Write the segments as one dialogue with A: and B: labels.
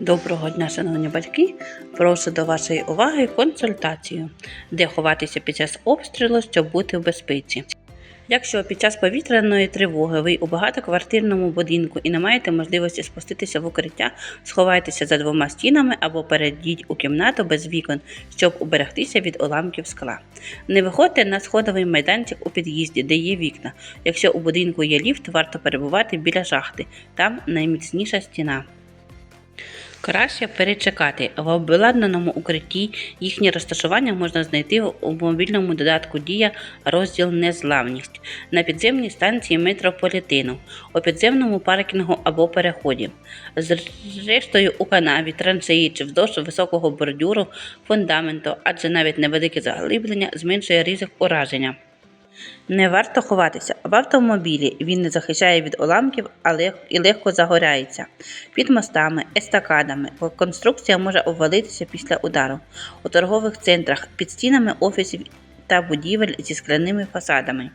A: Доброго дня, шановні батьки! Прошу до вашої уваги консультацію, де ховатися під час обстрілу, щоб бути в безпеці. Якщо під час повітряної тривоги ви у багатоквартирному будинку і не маєте можливості спуститися в укриття, сховайтеся за двома стінами або перейдіть у кімнату без вікон, щоб уберегтися від уламків скла. Не виходьте на сходовий майданчик у під'їзді, де є вікна. Якщо у будинку є ліфт, варто перебувати біля шахти, там найміцніша стіна. Краще перечекати. В обладнаному укритті їхнє розташування можна знайти у мобільному додатку Дія розділ Незламність на підземній станції метрополітену, у підземному паркінгу або переході. Зрештою, у канаві, траншеї чи вздовж високого бордюру, фундаменту, адже навіть невелике заглиблення зменшує ризик ураження. Не варто ховатися в автомобілі. Він не захищає від уламків, але і легко загоряється. Під мостами, естакадами. Конструкція може обвалитися після удару. У торгових центрах, під стінами офісів та будівель зі скляними фасадами.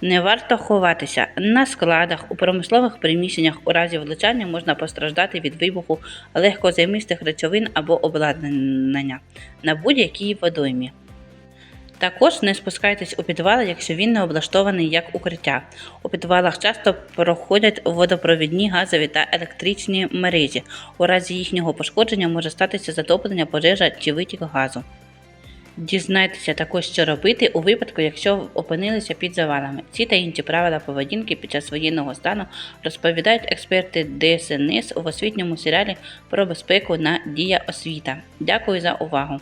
A: Не варто ховатися на складах, у промислових приміщеннях у разі влучання можна постраждати від вибуху легкозаймистих речовин або обладнання на будь-якій водоймі. Також не спускайтесь у підвал, якщо він не облаштований як укриття. У підвалах часто проходять водопровідні, газові та електричні мережі. У разі їхнього пошкодження може статися затоплення, пожежа чи витік газу. Дізнайтеся також, що робити у випадку, якщо опинилися під завалами. Ці та інші правила поведінки під час воєнного стану розповідають експерти ДСНС у освітньому серіалі про безпеку на Дія освіта. Дякую за увагу!